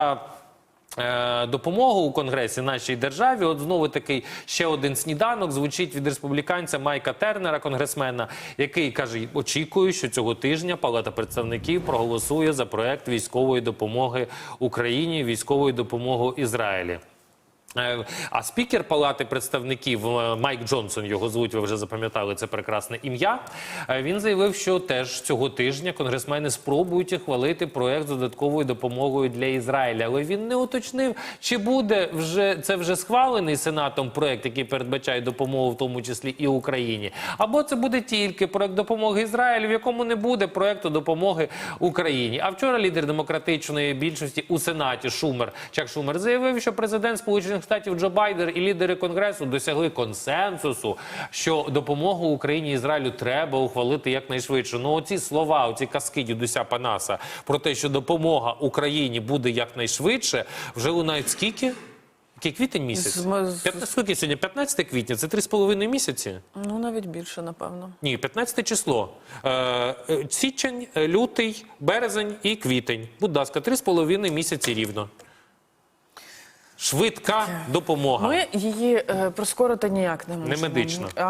е, допомогу у Конгресі нашій державі. От знову такий ще один сніданок звучить від республіканця Майка Тернера, конгресмена, який каже: очікую, що цього тижня Палата представників проголосує за проект військової допомоги Україні, військової допомоги Ізраїлі. Е, А спікер Палати представників е, Майк Джонсон, його звуть, ви вже запам'ятали це прекрасне ім'я. е, Він заявив, що теж цього тижня конгресмени спробують ухвалити проект з додатковою допомогою для Ізраїля. Але він не уточнив, чи буде вже це вже схвалений сенатом проект, який передбачає допомогу, в тому числі і Україні, або це буде тільки проект допомоги Ізраїлю, в якому не буде проекту допомоги Україні. А вчора лідер демократичної більшості у сенаті Шумер Чак Шумер заявив, що президент Сполучених Штатів Джо Байден і лідери конгресу досягли консенсусу, що допомогу Україні і Ізраїлю треба ухвалити якнайшвидше. Ну, оці слова, оці казки дідуся Панаса про те, що допомога Україні буде якнайшвидше, вже лунають скільки? Який квітень місяць? З- ми з- 15, скільки сьогодні? 15 квітня? Це 3,5 місяці? Ну, навіть більше, напевно. Ні, 15 число. Е, е, січень, лютий, березень і квітень. Будь ласка, 3,5 місяці рівно. Швидка допомога. Ми її е, прискорити ніяк не можемо. Не А